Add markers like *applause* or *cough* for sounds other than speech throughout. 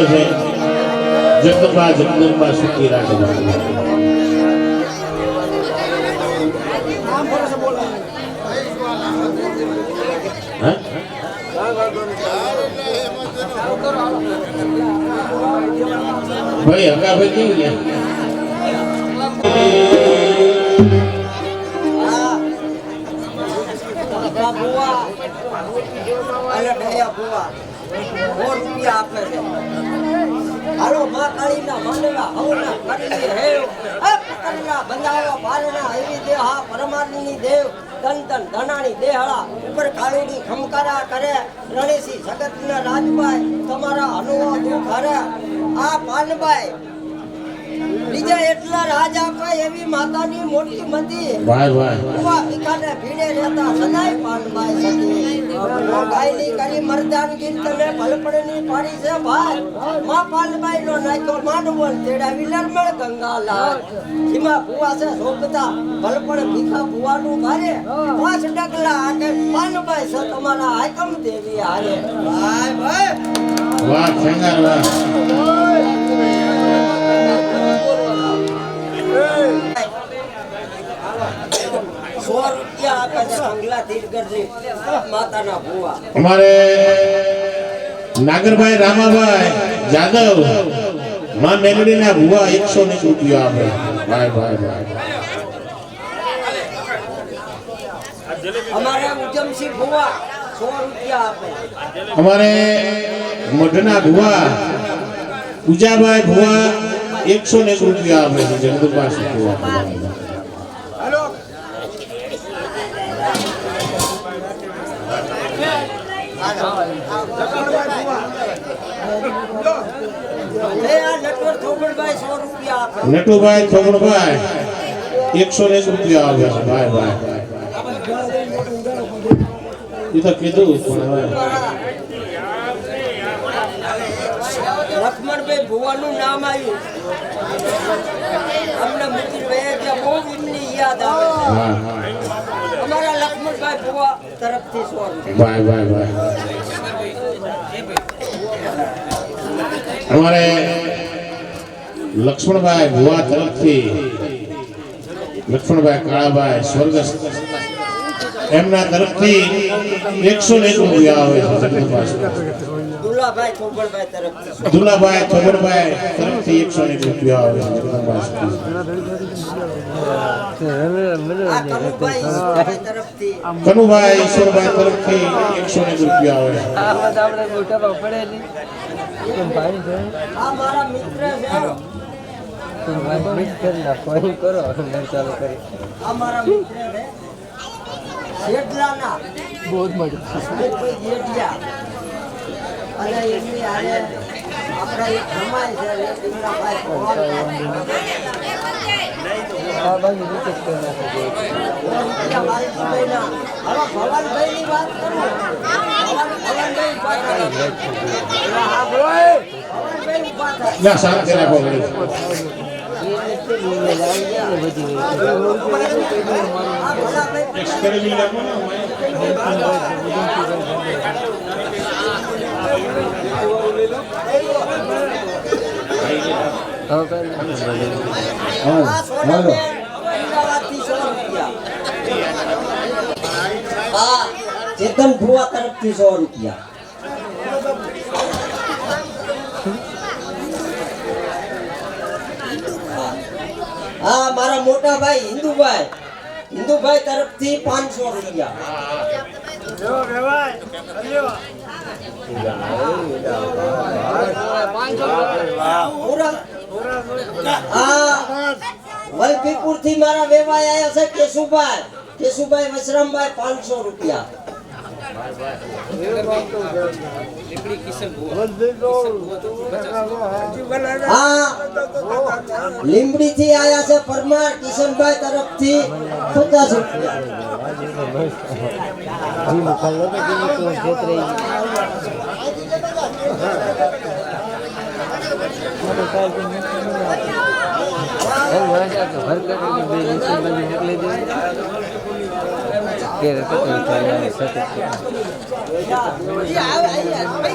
આવે છે. જગદંબા જગદંબા સુખી રાખે ભાઈ હકા ભાઈ કેવું ગયા? સો રૂપિયા આપે છે. હાલો, માં કાળીના માંડવા હવના કરી હેવ. અ પતંગના બંધાવા બારના હૈવી દેહ હા પરમાત્માની દેવ તન તન ધનાણી, દેહળા, ઉપર કાળીની ખમકારા કરે, રણેશી, જગતના રાજભાઈ, તમારા અનુવાદો કરે. આ પાનભાઈ બીજા એટલા રાજ આપે એવી માતાની મોટી મતી ભાઈ ભાઈ ઉવા ભીખાને ભીડે રહેતા સદાય પાનભાઈ સતી ગાયલી કરી મરદાનગી તમે ભલપણની પાડી છે ભાઈ. માં પાનભાઈ નો નાખ્યો માંડવો ને તેડાવી નર્મળ ગંગાલા હિમા ભુવા છે શોભતા ભલપણ ભીખા ભુવાનું ભારે. પાંચ ડગલા આગે પાનભાઈ છે તમારા હાકમ દેવી હારે. ભાઈ ભાઈ વાહ. વાહ. અમારે નાગરભાઈ રામાભાઈ જાદવમાં મેલડીના ભુવા એકસો ને રૂપિયા આપે. ભાઈ ભાઈ ભાઈ. અમારે ઉજમસિંહ ભુવા સો રૂપિયા આપે. અમારે મઢના ભુવા પૂજાભાઈ ભુવા એકસો ને રૂપિયા આપે છે જગદુભાઈ ભુવા એ આ નટવર થોબડભાઈ સો રૂપિયા આપે નટુભાઈ થોગણભાઈ એકસો ને રૂપિયા આવે છે. ભાઈ ભાઈ. એ તો કીધું પણ હવે. લક્ષ્મણભાઈ ભુવાનું નામ આવ્યું. અમને મિત્રભાઈ એટલે બહુ એમની યાદ આવે. ભાઈ ભાઈ ભાઈ. અમારે લક્ષ્મણભાઈ ભુવા તરફથી લક્ષ્મણભાઈ કાળાભાઈ સ્વર્ગસ્થ. એમના તરફથી એકસો ને એક રૂપિયા આવે છે દુલાભાઈ થોબડભાઈ તરફથી. એકસો ને એક રૂપિયા આવે છે કનુભાઈ ઈશ્વરભાઈ તરફથી એકસો ને એક રૂપિયા આવે છે. આ મારા મિત્ર છે આ મારા મિત્ર છે શેઠલાના સુરેશભાઈ જેઠિયા. અને એમની હારે આપણા એક જમાઈ છે રીતિમલાભાઈ પવાર. રૂપિયા વાલજીભાઈના. વાત કરું. ભવાનભાઈ ઊભા થાય. ચેતન ભુવા તરફથી સો રૂપિયા. હા, મારા મોટા ભાઈ, હિન્દુભાઈ. હિન્દુભાઈ તરફથી પાંચસો રૂપિયા. થી મારા વેવાય આવ્યા છે કેશુભાઈ. કેશુભાઈ વસરામભાઈ પાંચસો રૂપિયા. હા લીંબડી થી આવ્યા છે પરમાર કિશનભાઈ તરફથી પચાસ રૂપિયા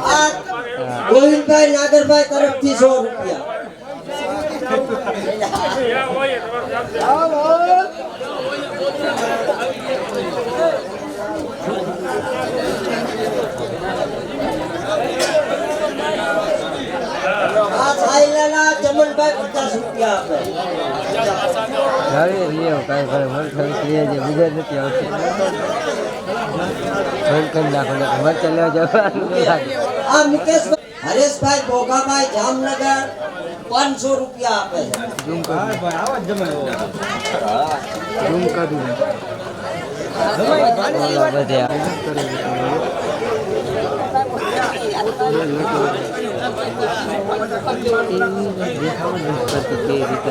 આ ગોવિંદભાઈ નાગરભાઈ તરફથી સો રૂપિયા *laughs* આ સાયલાના ચમનભાઈ પચાસ રૂપિયા આપે હવે રિયો કાંઈ કરે મન ખબર છે જે બીજા નથી આવતી બંધ કરી નાખો ને મરચા લેવા જવાનું ન લાગે આ મુકેશભાઈ હરેશભાઈ ભોગાભાઈ જામનગર પાંચસો રૂપિયા આપે છે ઝૂમ કરી ઝૂમ કરી Ini dia, kalau.